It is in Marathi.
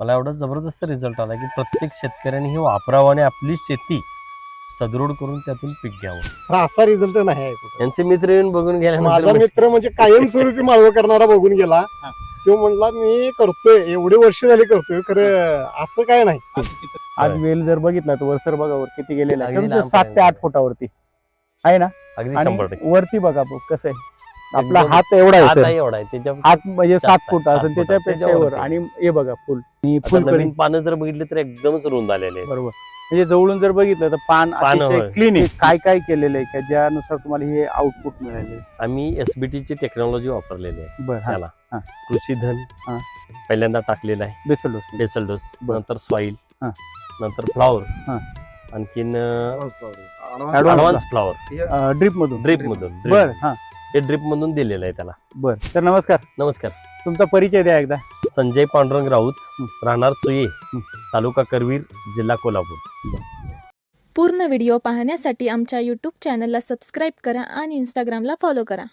मला एवढा जबरदस्त रिझल्ट आला की प्रत्येक शेतकऱ्याने हे वापरावं आणि आपली शेती सदृढ करून त्यातून पीक घ्यावं. हा असा रिझल्ट नाही आहे कुठे. यांचे मित्र येऊन बघून माझा गेल्यानंतर मित्र म्हणजे कायमस्वरूपी माळव करणारा बघून गेला. हा. तो म्हणला मी करतोय एवढे वर्ष झाले करतोय खरं असं काय नाही. आज वेल जर बघितला तर वरसर बघा वर किती गेलेला अगदी लांब सात ते पर्यंत. आठ फुटावरती. आहे ना? अगदी आणि शंभर टक्के. वरती बघा बघ, कसं आहे. आपला हात एवढा आहे एवढा आहे त्याच्या हात म्हणजे सात आहे, फूट सात असेल फूट. त्याच्यापेक्षा त्याच्यावरती. वर आणि हे बघा फुल आणि नवीन पानं जर बघितली तर एकदमच रुंद आलेले आहेत. बरोबर म्हणजे जवळून जर बघितलं तर पान पानं, अतिशय होय. क्लीन आहे काय काय केलेलं आहे का ज्यानुसार तुम्हाला हे आउटपुट मिळाले आम्ही एसबीटी ची टेक्नॉलॉजी वापरलेली आहे बरं त्याला हा. कृषीधन हा. पहिल्यांदा टाकलेला आहे बेसल डोस बेसल डोस बरं. नंतर सॉईल हा. नंतर फ्लॉवर हा. आणखीन ऍडव्हान्स फ्लॉवर ड्रिप मधून ड्रिप मधून drip. बर हा हे ड्रिप मधून दिलेलं आहे त्याला. बर तर नमस्कार. नमस्कार. तुमचा परिचय द्या एकदा. संजय पांडुरंग राऊत. राहणार चुये. तालुका करवीर जिल्हा कोल्हापूर. पूर्ण व्हिडिओ पाहण्यासाठी आमच्या यूट्यूब चॅनलला सबस्क्राईब करा आणि इंस्टाग्रामला फॉलो करा.